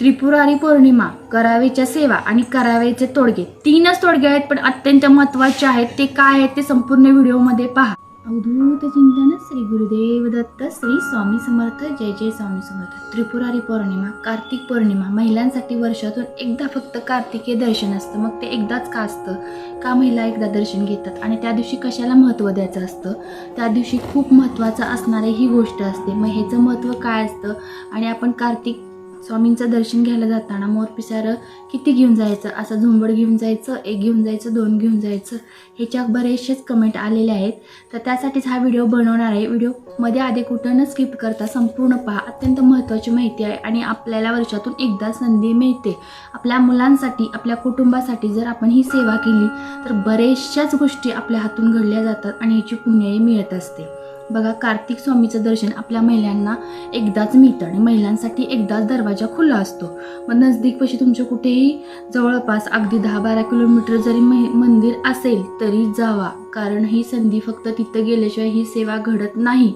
त्रिपुरारी पौर्णिमा करावेच्या सेवा आणि करावेचे तोडगे. तीनच तोडगे आहेत पण अत्यंत महत्त्वाचे आहेत. ते काय आहेत ते संपूर्ण व्हिडिओमध्ये पहा. अवधूत चिंतन श्री गुरुदेव दत्त श्री स्वामी समर्थ जय जय स्वामी समर्थ. त्रिपुरारी पौर्णिमा कार्तिक पौर्णिमा. महिलांसाठी वर्षातून एकदा फक्त कार्तिकीय दर्शन असतं. मग ते एकदाच का असतं? का महिला एकदा दर्शन घेतात? आणि त्या दिवशी कशाला महत्त्व द्यायचं असतं? त्या दिवशी खूप महत्त्वाचं असणारी ही गोष्ट असते. मग ह्याचं महत्त्व काय असतं? आणि आपण कार्तिक स्वामींचं दर्शन घ्यायला जाताना मोर पिसारं किती घेऊन जायचं? असं झुंबड घेऊन जायचं एक घेऊन जायचं दोन घेऊन जायचं ह्याच्या बरेचसेच कमेंट आलेले आहेत. तर त्यासाठीच हा व्हिडिओ बनवणार आहे. व्हिडिओमध्ये आधी कुठं न स्किप करता संपूर्ण पहा. अत्यंत महत्त्वाची माहिती आहे आणि आपल्याला वर्षातून एकदा संधी मिळते. आपल्या मुलांसाठी आपल्या कुटुंबासाठी जर आपण ही सेवा केली तर बऱ्याचशाच गोष्टी आपल्या हातून घडल्या जातात आणि ह्याची पुण्याही मिळत असते. बघा कार्तिक स्वामीचं दर्शन आपल्या महिलांना एकदाच मिळतं आणि महिलांसाठी एकदाच दरवाजा खुला असतो. मग नजदीकपाशी तुमच्या कुठेही जवळपास अगदी दहा बारा किलोमीटर जरी महि मंदिर असेल तरी जावा. कारण ही संधी फक्त तिथं गेल्याशिवाय ही सेवा घडत नाही.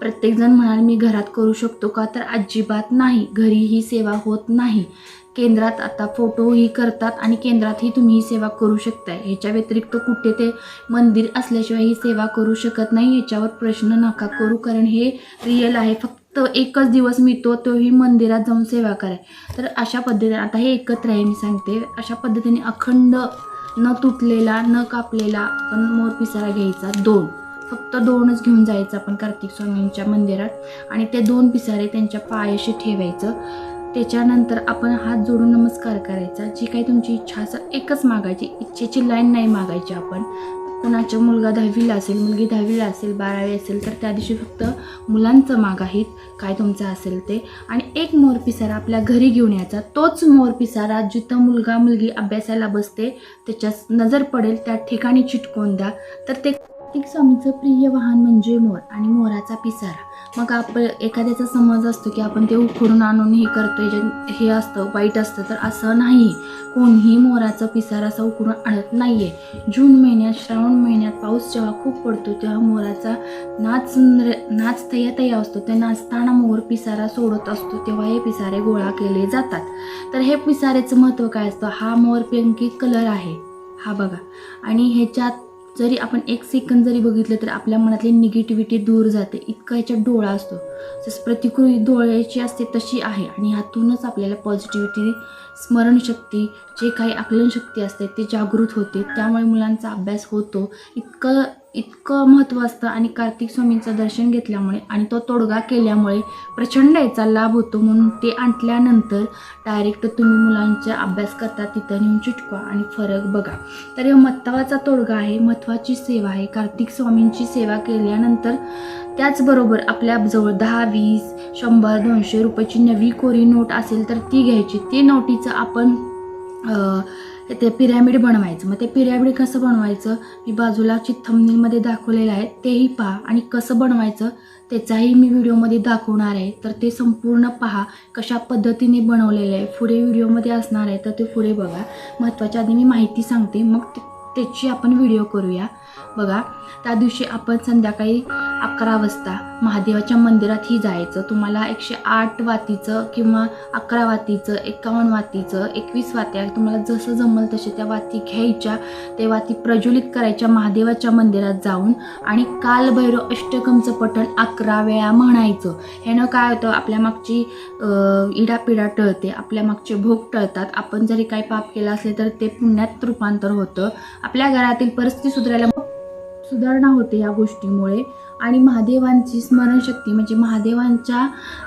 प्रत्येकजण म्हणाल मी घरात करू शकतो का? तर अजिबात नाही. घरी ही सेवा होत नाही. केंद्रात आता फोटोही करतात आणि केंद्रातही तुम्ही ही सेवा करू शकताय. ह्याच्या व्यतिरिक्त कुठे ते मंदिर असल्याशिवाय ही सेवा करू शकत नाही. याच्यावर प्रश्न नका करू कारण हे रिअल आहे. फक्त एकच दिवस मिळतो तोही मंदिरात जाऊन सेवा कराय. तर अशा पद्धतीने आता हे एकत्र आहे मी सांगते. अशा पद्धतीने अखंड न तुटलेला न कापलेला आपण मोर पिसारा घ्यायचा. दोन. फक्त दोनच घेऊन जायचं आपण कार्तिक स्वामींच्या मंदिरात. आणि ते दोन पिसारे त्यांच्या पायाशी ठेवायचं. त्याच्यानंतर आपण हात जोडून नमस्कार करायचा. जी काही तुमची इच्छा असं एकच मागायची. इच्छेची लाईन नाही मागायची आपण. कुणाचा मुलगा दहावीला असेल मुलगी दहावीला असेल बारावी असेल तर त्या दिवशी फक्त मुलांचं मागाहीत काय तुमचं असेल ते. आणि एक मोर पिसारा आपल्या घरी घेऊन यायचा. तोच मोर पिसारा जिथं मुलगा मुलगी अभ्यासाला बसते त्याच्यास नजर पडेल त्या ठिकाणी चिटकवून द्या. तर ते स्वामीचं प्रिय वाहन म्हणजे मोर आणि मोराचा पिसारा. मग आपण एखाद्याचा समज असतो की आपण ते उखडून आणून हे करतो जे हे असतं वाईट असतं तर असं नाही. कोणीही मोराचं पिसारा असं उकडून आणत नाही आहे जून महिन्यात श्रावण महिन्यात पाऊस जेव्हा खूप पडतो तेव्हा मोराचा नाच नाच तया तया असतो. ते नाचताना मोर पिसारा सोडत असतो तेव्हा हे पिसारे गोळा केले जातात. तर हे पिसाऱ्याचं महत्त्व काय असतं? हा मोर पिंकी कलर आहे. हा बघा. आणि ह्याच्यात जरी आपण एक सेकंद जरी बघितलं तर आपल्या मनातली निगेटिव्हिटी दूर जाते. इतका याच्यात डोळा असतो. जसं प्रतिकृती डोळ्याची असते तशी आहे. आणि ह्यातूनच आपल्याला पॉझिटिव्हिटी स्मरणशक्ती जे काही आकलनशक्ती असते ते जागृत होते. त्यामुळे मुलांचा अभ्यास होतो. इतकं इतकं महत्त्व असतं आणि कार्तिक स्वामींचं दर्शन घेतल्यामुळे आणि तो तोडगा केल्यामुळे प्रचंड याचा लाभ होतो म्हणून ते आणल्यानंतर डायरेक्ट तुम्ही मुलांचा अभ्यास करता तिथं नेऊन चिटकवा आणि फरक बघा. तर हे महत्त्वाचा तोडगा आहे महत्त्वाची सेवा आहे. कार्तिक स्वामींची सेवा केल्यानंतर त्याचबरोबर आपल्याजवळ दहा वीस शंभर दोनशे रुपयाची नवी कोरी नोट असेल तर ती घ्यायची. ती नोटीचं आपण ते पिरॅमिड बनवायचं. मग ते पिरॅमिड कसं बनवायचं? मी बाजूला चिथ्थमनीमध्ये दाखवलेलं आहे. तेही पहा आणि कसं बनवायचं त्याचाही मी व्हिडिओमध्ये दाखवणार आहे. तर ते संपूर्ण पहा कशा पद्धतीने बनवलेलं आहे. पुढे व्हिडिओमध्ये असणार आहे तर ते पुढे बघा. महत्त्वाच्या आधी मी माहिती सांगते. मग त्याची आपण व्हिडिओ करूया. बघा त्या दिवशी आपण संध्याकाळी अकरा वाजता महादेवाच्या मंदिरातही जायचं. तुम्हाला एकशे आठ वातीचं किंवा अकरा वातीचं एकावन्न वातीचं एकवीस वात्या तुम्हाला जसं जमल तसे त्या वाती घ्यायच्या. ते वाती प्रज्वलित करायच्या महादेवाच्या मंदिरात जाऊन आणि कालभैरव अष्टकमचं पठण अकरा वेळा म्हणायचं. ह्यानं काय होतं आपल्या मागची इडापिडा टळते आपल्या मागचे भोग टळतात. आपण जरी काही पाप केलं असेल तर ते पुण्यात रूपांतर होतं. आपल्या घरातील परिस्थिती सुधारायला सुधारणा होते या गोष्टीमुळे. आणि महादेवांची स्मरणशक्ती म्हणजे महादेवांच्या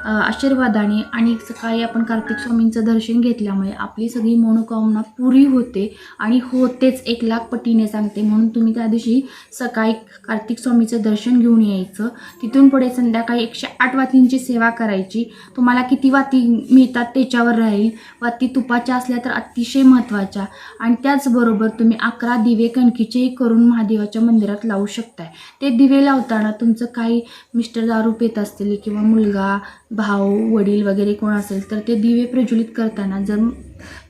आशीर्वादाने आणि सकाळी आपण कार्तिक स्वामींचं दर्शन घेतल्यामुळे आपली सगळी मनोकामना पुरी होते आणि होतेच एक लाख पटीने सांगते. म्हणून तुम्ही त्या दिवशी सकाळी कार्तिक स्वामीचं दर्शन घेऊन यायचं. तिथून पुढे संध्याकाळी एकशे आठ वातींची सेवा करायची. तुम्हाला किती वाती मिळतात त्याच्यावर राहील. वाती तुपाच्या असल्या तर अतिशय महत्त्वाच्या. आणि त्याचबरोबर तुम्ही अकरा दिवे कणकीचेही करून महादेवाच्या मंदिरात लावू शकताय. ते दिवे लावताना तुमचं काही मिस्टर दारू पेत असतील किंवा मुलगा भाऊ वडील वगैरे कोण असेल तर ते दिवे प्रज्वलित करताना जर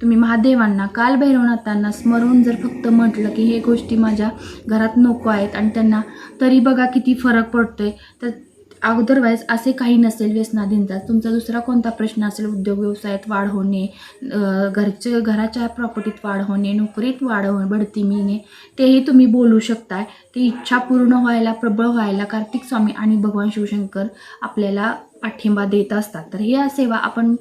तुम्ही महादेवांना कालभैरवनाथांना स्मरून जर फक्त म्हटलं की हे गोष्टी माझ्या घरात नको आहेत आणि त्यांना तरी बघा किती फरक पडतो आहे तर अदरवाईज असे काही नसेल व्यसनाधीनता तुमचा दुसरा कोणता प्रश्न असेल? उद्योग व्यवसायात वाढ होणे घरचे घराच्या प्रॉपर्टीत वाढ होणे नोकरीत वाढ होणे बढती मिळणे तेही तुम्ही बोलू शकताय. ती इच्छा पूर्ण व्हायला प्रबळ व्हायला कार्तिक स्वामी आणि भगवान शिवशंकर आपल्याला पाठिंबा देत असतात. तर ह्या सेवा आपण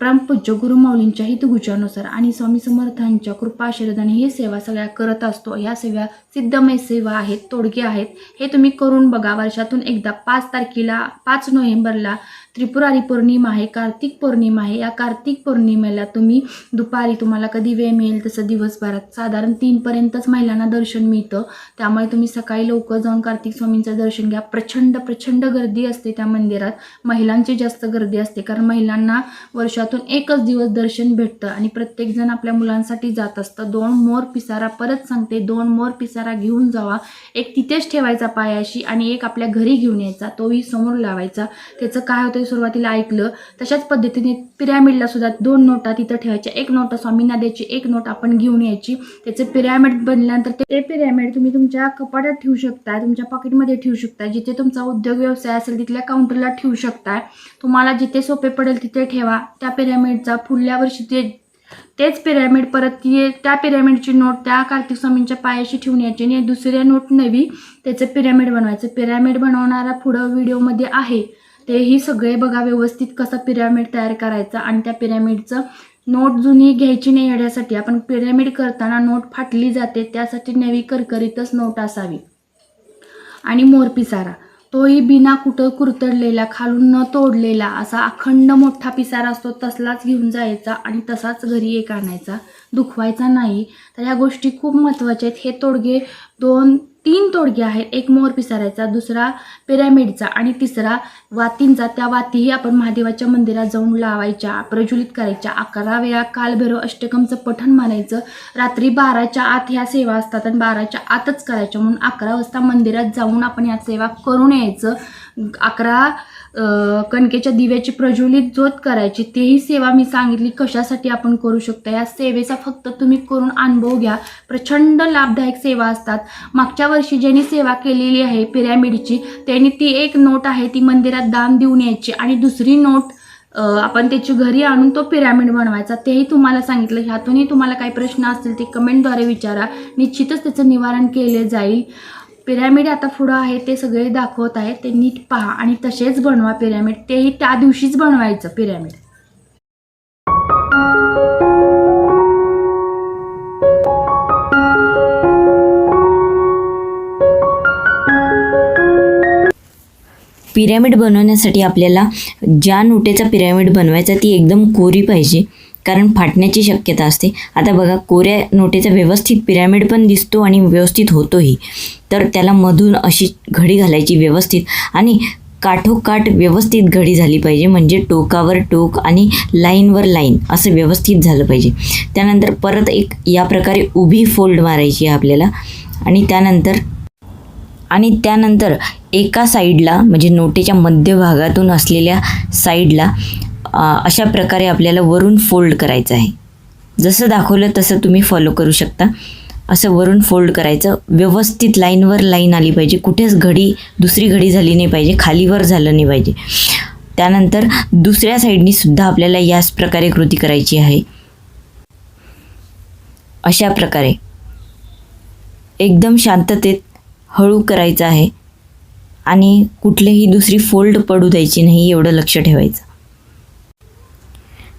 परमपूज्य गुरुमाऊलींच्या हितगुजानुसार आणि स्वामी समर्थांच्या कृपा आशीर्वादाने ही सेवा सगळ्या करत असतो. ह्या सेवा सिद्धमय सेवा आहेत तोडगे आहेत. हे तुम्ही करून बघा. वर्षातून एकदा पाच तारखेला पाच नोव्हेंबरला त्रिपुरारी पौर्णिमा आहे कार्तिक पौर्णिमा आहे. या कार्तिक पौर्णिमेला तुम्ही दुपारी तुम्हाला कधी वेळ मिळेल तसं दिवसभरात साधारण तीनपर्यंतच महिलांना दर्शन मिळतं. त्यामुळे तुम्ही सकाळी लवकर जाऊन कार्तिक स्वामींचं दर्शन घ्या. प्रचंड प्रचंड गर्दी असते त्या मंदिरात. महिलांची जास्त गर्दी असते कारण महिलांना वर्षातून एकच दिवस दर्शन भेटतं आणि प्रत्येकजण आपल्या मुलांसाठी जात असतं. दोन मोर पिसारा परत सांगते दोन मोर पिसारा घेऊन जावा. एक तिथेच ठेवायचा पायाशी आणि एक आपल्या घरी घेऊन यायचा. तोही समोर लावायचा. त्याचं काय होतं सुरुवातीला ऐकलं तशाच पद्धतीने पिरॅमिडला सुद्धा दोन नोटा तिथं ठेवायच्या. एक नोटा स्वामींना द्यायची एक नोट आपण घेऊन यायची. त्याचे पिरॅमिड बनल्यानंतर ते पिरॅमिड तुम्ही तुमच्या कपाटात ठेवू शकता तुमच्या पॉकेटमध्ये ठेवू शकता. जिथे तुमचा उद्योग व्यवसाय असेल तिथल्या काउंटरला ठेवू शकता. तुम्हाला जिथे सोपे पडेल तिथे ठेवा. त्या पिरॅमिडचा पुढल्या वर्षी ते तेच पिरॅमिड परत ती त्या पिरॅमिडची नोट त्या कार्तिक स्वामींच्या पायाशी ठेवून यायची आणि दुसऱ्या नोट नवी त्याचं पिरॅमिड बनवायचं. पिरॅमिड बनवणारा पुढं व्हिडिओमध्ये आहे. तेही सगळे बघा व्यवस्थित कसा पिरॅमिड तयार करायचा आणि त्या पिरॅमिडचं नोट जुनी घ्यायची नाही येण्यासाठी. आपण पिरॅमिड करताना नोट फाटली जाते त्यासाठी नवी करकरीतच नोट असावी. आणि मोरपिसारा. तोही बिना कुठं कुरतडलेला खालून न तोडलेला असा अखंड मोठा पिसारा असतो तसलाच घेऊन जायचा आणि तसाच घरी एक आणायचा. दुखवायचा नाही. तर ह्या गोष्टी खूप महत्त्वाच्या आहेत. हे तोडगे दोन तीन तोडगे आहेत. एक मोर पिसारायचा दुसरा पिरॅमिडचा आणि तिसरा वातींचा. त्या वातीही आपण महादेवाच्या मंदिरात जाऊन लावायच्या प्रज्वलित करायच्या. अकरा वेळा कालभैरव अष्टकमचं पठण मानायचं. रात्री बाराच्या आत ह्या सेवा असतात आणि बाराच्या आतच करायच्या. म्हणून अकरा वाजता मंदिरात जाऊन आपण या सेवा करून यायचं. अकरा कणकेच्या दिव्याची प्रज्वलित ज्योत करायची तेही सेवा मी सांगितली. कशासाठी आपण करू शकतो? या सेवेचा फक्त तुम्ही करून अनुभव घ्या. प्रचंड लाभदायक सेवा असतात. मागच्या वर्षी ज्यांनी सेवा केलेली आहे पिरॅमिडची त्यांनी ती एक नोट आहे ती मंदिरात दान देऊन यायची. आणि दुसरी नोट आपण त्याची घरी आणून तो पिरॅमिड बनवायचा. तेही तुम्हाला सांगितलं. ह्यातूनही तुम्हाला काही प्रश्न असतील ते कमेंटद्वारे विचारा. निश्चितच त्याचं निवारण केले जाईल. पिरॅमिड आता पुढं आहे ते सगळे दाखवत आहे ते नीट पहा आणि तसेच बनवा पिरॅमिड. तेही त्या दिवशीच बनवायचं पिरॅमिड. पिरॅमिड बनवण्यासाठी आपल्याला ज्या नोटेचा पिरॅमिड बनवायचा ती एकदम कोरी पाहिजे. कारण फाटण्याची शक्यता असते. आता बघा कोऱ्या नोटेचा व्यवस्थित पिरॅमिड पण दिसतो आणि व्यवस्थित होतोही. तर त्याला मधून अशी घडी घालायची व्यवस्थित आणि काठोकाठ व्यवस्थित घडी झाली पाहिजे. म्हणजे टोकावर टोक आणि लाईनवर लाईन असं व्यवस्थित झालं पाहिजे. त्यानंतर परत एक या प्रकारे उभी फोल्ड मारायची आहे आपल्याला. आणि त्यानंतर आणि त्यानंतर एका साईडला म्हणजे नोटेच्या मध्यभागातून असलेल्या साईडला अशा प्रकारे आपल्याला वरून फोल्ड करायचं आहे. जसं दाखवलं तसं तुम्ही फॉलो करू शकता. असं वरून फोल्ड करायचं. व्यवस्थित लाईनवर लाईन आली पाहिजे. कुठेच घडी दुसरी घडी झाली नाही पाहिजे. खालीवर झालं नाही पाहिजे. त्यानंतर दुसऱ्या साईडनी सुद्धा आपल्याला याच प्रकारे कृती करायची आहे. अशा प्रकारे. एकदम शांततेत हळू करायचं आहे. आणि कुठलीही दुसरी फोल्ड पडू द्यायची नाही एवढं लक्ष ठेवायचं.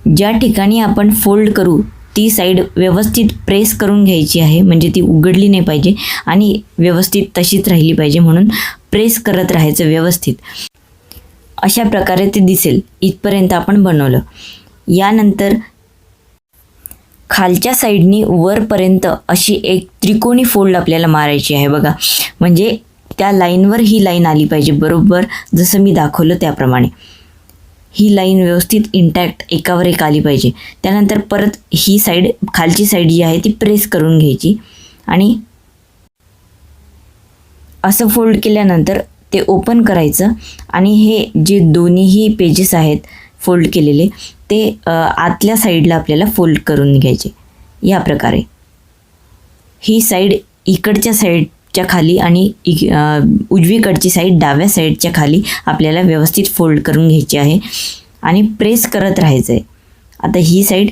ज्या ठिकाणी आपण फोल्ड करू ती साईड व्यवस्थित प्रेस करून घ्यायची आहे म्हणजे ती उघडली नाही पाहिजे आणि व्यवस्थित तशीच राहिली पाहिजे म्हणून प्रेस करत राहायचं व्यवस्थित. अशा प्रकारे ते दिसेल इथपर्यंत आपण बनवलं. यानंतर खालच्या साईडनी वरपर्यंत अशी एक त्रिकोणी फोल्ड आपल्याला मारायची आहे बघा. म्हणजे त्या लाईनवर ही लाईन आली पाहिजे बरोबर? जसं मी दाखवलं त्याप्रमाणे. ही लाईन व्यवस्थित इंटॅक्ट एकावर एक आली पाहिजे. त्यानंतर परत ही साईड खालची साईड जी आहे ती प्रेस करून घ्यायची. आणि असं फोल्ड केल्यानंतर ते ओपन करायचं. आणि हे जे दोन्हीही पेजेस आहेत फोल्ड केलेले ते आतल्या साईडला आपल्याला फोल्ड करून घ्यायचे. या प्रकारे. ही साईड इकडच्या साईड च्या खाली आणि इ- उजवीकडची साईड डाव्या साईडच्या खाली आपल्याला व्यवस्थित फोल्ड करून घ्यायची आहे. आणि प्रेस करत राहायचं आहे आता ही साईड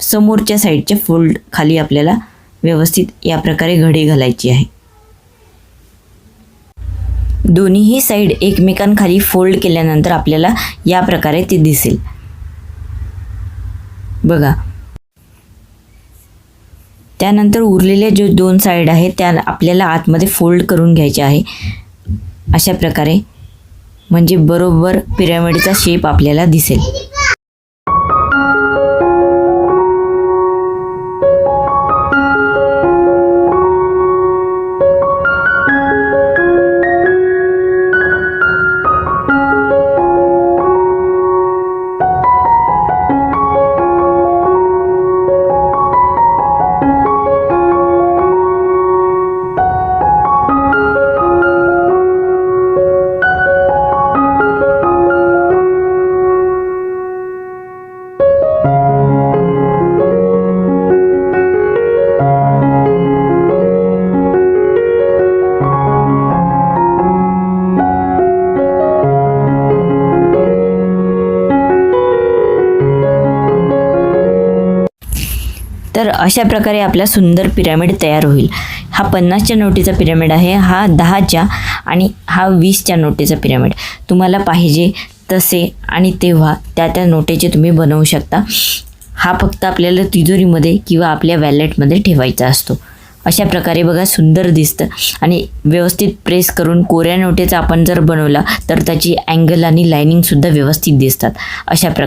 समोरच्या साईडच्या फोल्ड खाली आपल्याला व्यवस्थित या प्रकारे घडी घालायची आहे. दोन्हीही साईड एकमेकांखाली फोल्ड केल्यानंतर आपल्याला या प्रकारे ते दिसेल. बघा. त्यानंतर उरलेल्या जो दोन साईड आहेत त्या आपल्याला आतमध्ये फोल्ड करून घ्यायचे आहे. अशा प्रकारे. म्हणजे बरोबर पिरामिडचा शेप आपल्याला दिसेल. अशा प्रकारे आपला सुंदर पिरामिड तयार होईल. हा पन्नासच्या नोटीचा पिरामिड आहे हा दहाच्या आणि हा वीसच्या नोटीचा पिरामिड. तुम्हाला पाहिजे तसे आणि तेव्हा त्या त्या नोटेचे तुम्ही बनवू शकता. हा फक्त आपल्याला तिजोरीमध्ये किंवा आपल्या वॅलेटमध्ये ठेवायचा असतो. अशा प्रकारे बघा सुंदर दिसतं. आणि व्यवस्थित प्रेस करून कोऱ्या नोटेचा आपण जर बनवला तर त्याची अँगल आणि लायनिंगसुद्धा व्यवस्थित दिसतात. अशा प्रकारे.